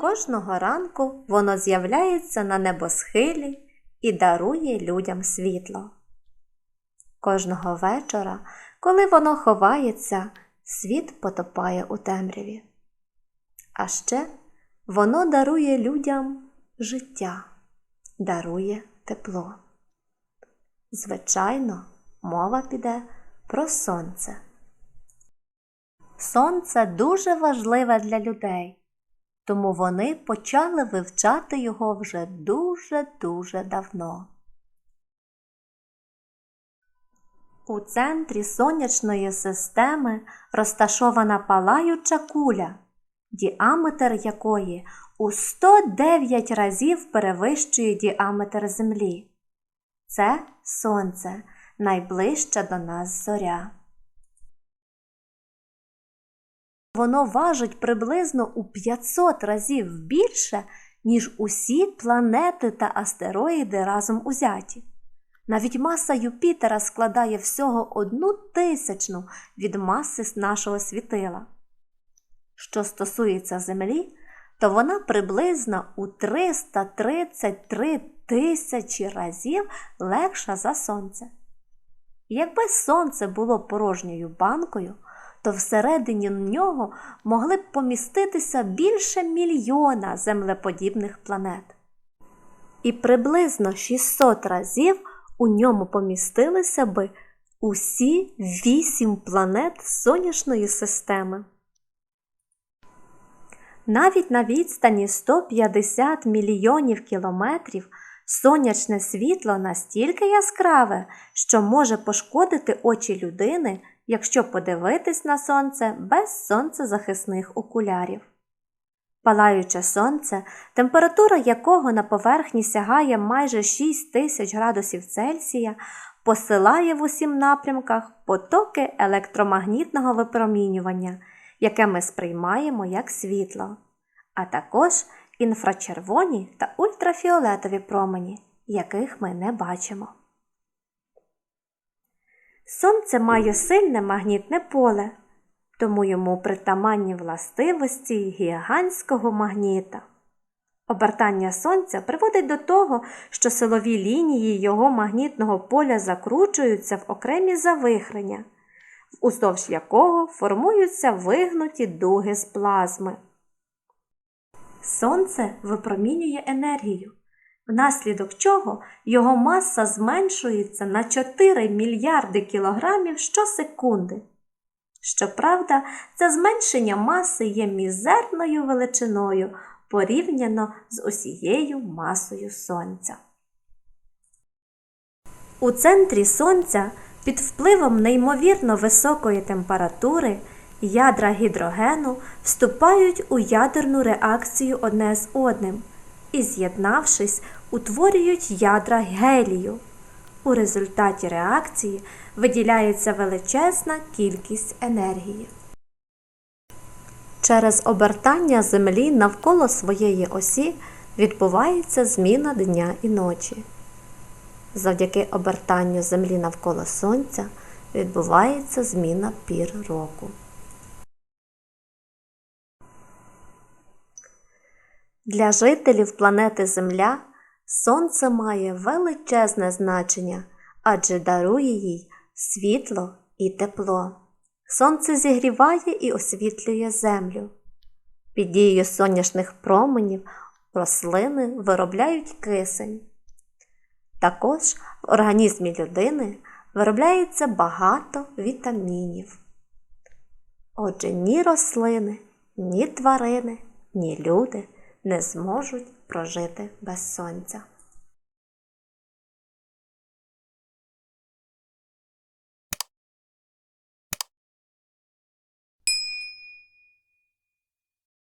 Кожного ранку воно з'являється на небосхилі і дарує людям світло. Кожного вечора, коли воно ховається, світ потопає у темряві. А ще воно дарує людям життя, дарує тепло. Звичайно, мова піде про сонце. Сонце дуже важливе для людей, тому вони почали вивчати його вже дуже-дуже давно. У центрі сонячної системи розташована палаюча куля, діаметр якої у 109 разів перевищує діаметр Землі. Це Сонце, найближча до нас зоря. Воно важить приблизно у 500 разів більше, ніж усі планети та астероїди разом узяті. Навіть маса Юпітера складає всього одну тисячну від маси нашого світила. Що стосується Землі, то вона приблизно у 333 тисячі разів легша за Сонце. Якби Сонце було порожньою банкою, то всередині нього могли б поміститися більше мільйона землеподібних планет. І приблизно 600 разів у ньому помістилися би усі вісім планет сонячної системи. Навіть на відстані 150 мільйонів кілометрів сонячне світло настільки яскраве, що може пошкодити очі людини, якщо подивитись на сонце без сонцезахисних окулярів. Палаюче сонце, температура якого на поверхні сягає майже 6 тисяч градусів Цельсія, посилає в усім напрямках потоки електромагнітного випромінювання, яке ми сприймаємо як світло, а також інфрачервоні та ультрафіолетові промені, яких ми не бачимо. Сонце має сильне магнітне поле, тому йому притаманні властивості гігантського магніта. Обертання Сонця приводить до того, що силові лінії його магнітного поля закручуються в окремі завихрення, уздовж якого формуються вигнуті дуги з плазми. Сонце випромінює енергію, внаслідок чого його маса зменшується на 4 мільярди кілограмів щосекунди. Щоправда, це зменшення маси є мізерною величиною порівняно з усією масою Сонця. У центрі Сонця під впливом неймовірно високої температури ядра гідрогену вступають у ядерну реакцію одне з одним і, з'єднавшись, утворюють ядра гелію. У результаті реакції виділяється величезна кількість енергії. Через обертання Землі навколо своєї осі відбувається зміна дня і ночі. Завдяки обертанню Землі навколо Сонця відбувається зміна пір року. Для жителів планети Земля Сонце має величезне значення, адже дарує їй світло і тепло. Сонце зігріває і освітлює землю. Під дією сонячних променів рослини виробляють кисень. Також в організмі людини виробляється багато вітамінів. Отже, ні рослини, ні тварини, ні люди не зможуть прожити без сонця.